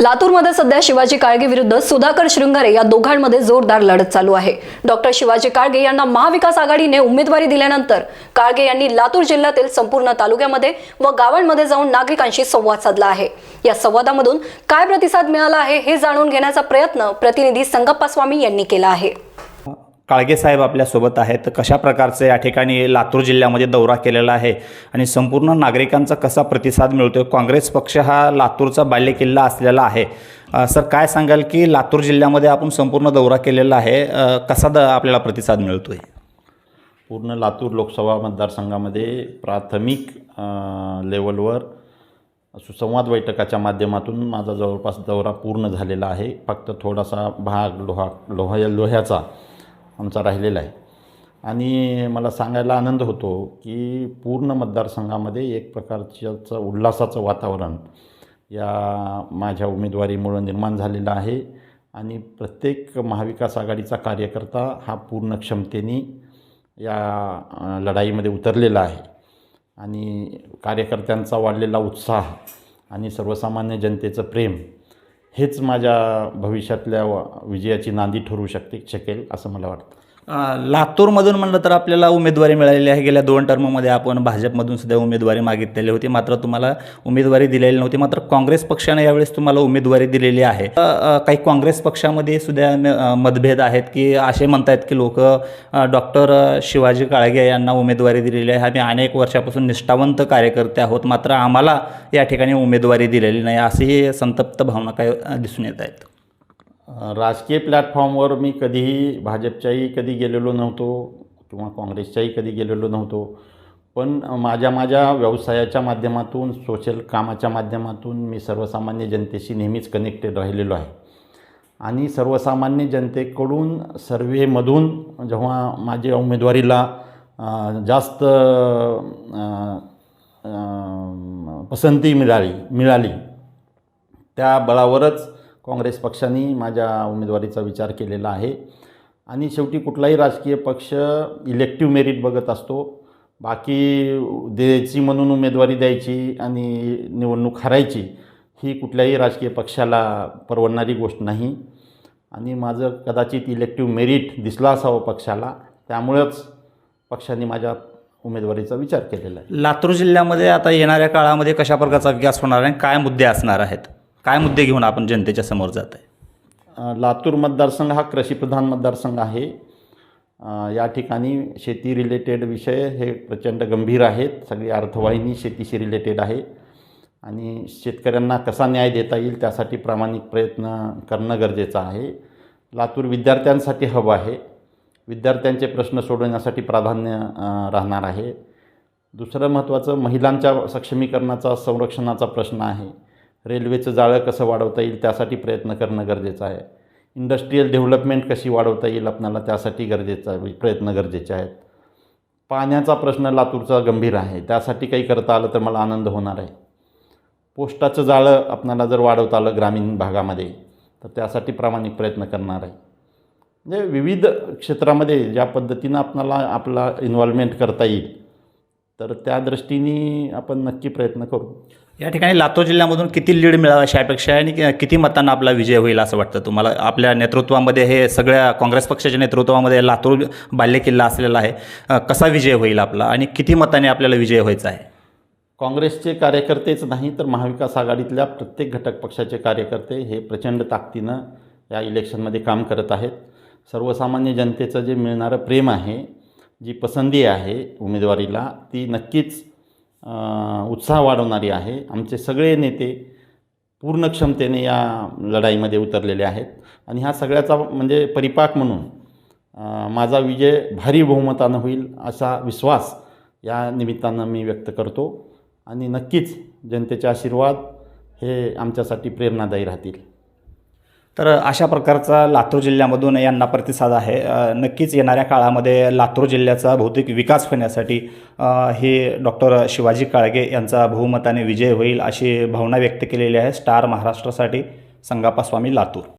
लातूरमध्ये सध्या शिवाजी काळगे विरुद्ध सुधाकर शृंगारे या दोघांमध्ये जोरदार लढत चालू आहे. डॉक्टर शिवाजी काळगे यांना महाविकास आघाडीने उमेदवारी दिल्यानंतर काळगे यांनी लातूर जिल्ह्यातील संपूर्ण तालुक्यामध्ये व गावांमध्ये जाऊन नागरिकांशी संवाद साधला आहे. या संवादामधून काय प्रतिसाद मिळाला आहे हे जाणून घेण्याचा प्रयत्न प्रतिनिधी संगप्पा स्वामी यांनी केला आहे. काळगे साहेब आपल्यासोबत आहेत. कशा प्रकारचे या ठिकाणी लातूर जिल्ह्यामध्ये दौरा केलेला आहे आणि संपूर्ण नागरिकांचा कसा प्रतिसाद मिळतोय? काँग्रेस पक्ष हा लातूरचा बाल्यकिल्ला असलेला आहे. सर काय सांगाल की लातूर जिल्ह्यामध्ये आपण संपूर्ण दौरा केलेला आहे. कसा द आपल्याला प्रतिसाद मिळतो आहे पूर्ण लातूर लोकसभा मतदारसंघामध्ये प्राथमिक लेवलवर सुसंवाद बैठकाच्या माध्यमातून माझा जवळपास दौरा पूर्ण झालेला आहे. फक्त थोडासा भाग लोहा लोहा लोह्याचा आमचा राहिलेला आहे. आणि मला सांगायला आनंद होतो की पूर्ण मतदारसंघामध्ये एक प्रकारच्याचं उल्हासाचं वातावरण या माझ्या उमेदवारीमुळं निर्माण झालेलं आहे. आणि प्रत्येक महाविकास आघाडीचा कार्यकर्ता हा पूर्ण क्षमतेने या लढाईमध्ये उतरलेला आहे. आणि कार्यकर्त्यांचा वाढलेला उत्साह आणि सर्वसामान्य जनतेचं प्रेम हेच माझ्या भविष्यातल्या विजयाची नांदी ठरू शकते शकेल असं मला वाटतं. लातूरमधून म्हणलं तर आपल्याला उमेदवारी मिळालेली आहे. गेल्या दोन टर्ममध्ये आपण भाजपमधून सुद्धा उमेदवारी मागितलेली होती. मात्र तुम्हाला उमेदवारी दिलेली नव्हती. मात्र काँग्रेस पक्षाने यावेळेस तुम्हाला उमेदवारी दिलेली आहे. काही काँग्रेस पक्षामध्ये सुद्धा म- मतभेद आहेत की असे म्हणतायत की लोक डॉक्टर शिवाजी काळगे यांना उमेदवारी दिलेली आहे. आम्ही अनेक वर्षापासून निष्ठावंत कार्यकर्ते आहोत. मात्र आम्हाला या ठिकाणी उमेदवारी दिलेली नाही. अशीही संतप्त भावना काय दिसून येत आहेत. राजकीय प्लॅटफॉर्मवर मी कधीही भाजपच्याही कधी गेलेलो नव्हतो किंवा काँग्रेसच्याही कधी गेलेलो नव्हतो. पण माझ्या माझ्या व्यवसायाच्या माध्यमातून सोशल कामाच्या माध्यमातून मी सर्वसामान्य जनतेशी नेहमीच कनेक्टेड राहिलेलो आहे. आणि सर्वसामान्य जनतेकडून सर्वेमधून जेव्हा माझ्या उमेदवारीला जास्त पसंती मिळाली मिळाली त्या बळावरच काँग्रेस पक्षाने माझ्या उमेदवारीचा विचार केलेला आहे. आणि शेवटी कुठलाही राजकीय पक्ष इलेक्टिव्ह मेरिट बघत असतो. बाकी द्यायची म्हणून उमेदवारी द्यायची आणि निवडणूक हरायची ही कुठल्याही राजकीय पक्षाला परवडणारी गोष्ट नाही. आणि माझं कदाचित इलेक्टिव्ह मेरिट दिसला असावं पक्षाला त्यामुळंच पक्षाने माझ्या उमेदवारीचा विचार केलेला आहे. लातूर जिल्ह्यामध्ये आता येणाऱ्या काळामध्ये कशा प्रकारचा विकास होणार आहे आणि काय मुद्दे असणार आहेत? काय मुद्दे घेऊन आपण जनतेच्या समोर जात आहे? लातूर मतदारसंघ हा कृषीप्रधान मतदारसंघ आहे. या ठिकाणी शेती रिलेटेड विषय हे प्रचंड गंभीर आहेत. सगळी अर्थवाहिनी शेतीशी रिलेटेड आहे. आणि शेतकऱ्यांना कसा न्याय देता येईल त्यासाठी प्रामाणिक प्रयत्न करणं गरजेचं आहे. लातूर विद्यार्थ्यांसाठी हवं आहे. विद्यार्थ्यांचे प्रश्न सोडवण्यासाठी प्राधान्य राहणार आहे. दुसरं महत्त्वाचं महिलांच्या सक्षमीकरणाचा संरक्षणाचा प्रश्न आहे. रेल्वेचं जाळं कसं वाढवता येईल त्यासाठी प्रयत्न करणं गरजेचं आहे. इंडस्ट्रीयल डेव्हलपमेंट कशी वाढवता येईल आपल्याला त्यासाठी गरजेचं आहे प्रयत्न गरजेचे आहेत. पाण्याचा प्रश्न लातूरचा गंभीर आहे त्यासाठी काही करता आलं तर मला आनंद होणार आहे. पोस्टाचं जाळं आपणाला जर वाढवता आलं ग्रामीण भागामध्ये तर त्यासाठी प्रामाणिक प्रयत्न करणार आहे. म्हणजे विविध क्षेत्रामध्ये ज्या पद्धतीनं आपणाला आपला इन्व्हॉल्वमेंट करता येईल तर त्या दृष्टीने आपण नक्की प्रयत्न करू. या ठिकाणी लातूर जिल्ह्यामधून किती लीड मिळावा अशी अपेक्षा आहे आणि कि- किती मतांना आपला विजय होईल असं वाटतं तुम्हाला? आपल्या नेतृत्वामध्ये हे सगळ्या काँग्रेस पक्षाच्या नेतृत्वामध्ये लातूर बाल्यकिल्ला असलेला आहे. कसा विजय होईल आपला आणि किती मतांनी आपल्याला विजय व्हायचा आहे? काँग्रेसचे कार्यकर्तेच नाही तर महाविकास आघाडीतल्या प्रत्येक घटक पक्षाचे कार्यकर्ते हे प्रचंड ताकदीनं या इलेक्शनमध्ये काम करत आहेत. सर्वसामान्य जनतेचं जे मिळणारं प्रेम आहे जी पसंती आहे उमेदवारीला ती नक्कीच उत्साह वाढवणारी आहे. आमचे सगळे नेते पूर्ण क्षमतेने या लढाईमध्ये उतरलेले आहेत. आणि ह्या सगळ्याचा म्हणजे परिपाक म्हणून माझा विजय भारी बहुमतानं होईल असा विश्वास या निमित्तानं मी व्यक्त करतो. आणि नक्कीच जनतेचे आशीर्वाद हे आमच्यासाठी प्रेरणादायी राहतील. तर अशा प्रकारचा लातूर जिल्ह्यामधून यांना प्रतिसाद आहे. नक्कीच येणाऱ्या काळामध्ये लातूर जिल्ह्याचा भौतिक विकास होण्यासाठी हे डॉक्टर शिवाजी काळगे यांचा बहुमताने विजय होईल अशी भावना व्यक्त केलेली आहे. स्टार महाराष्ट्रासाठी संगाप्पा स्वामी लातूर.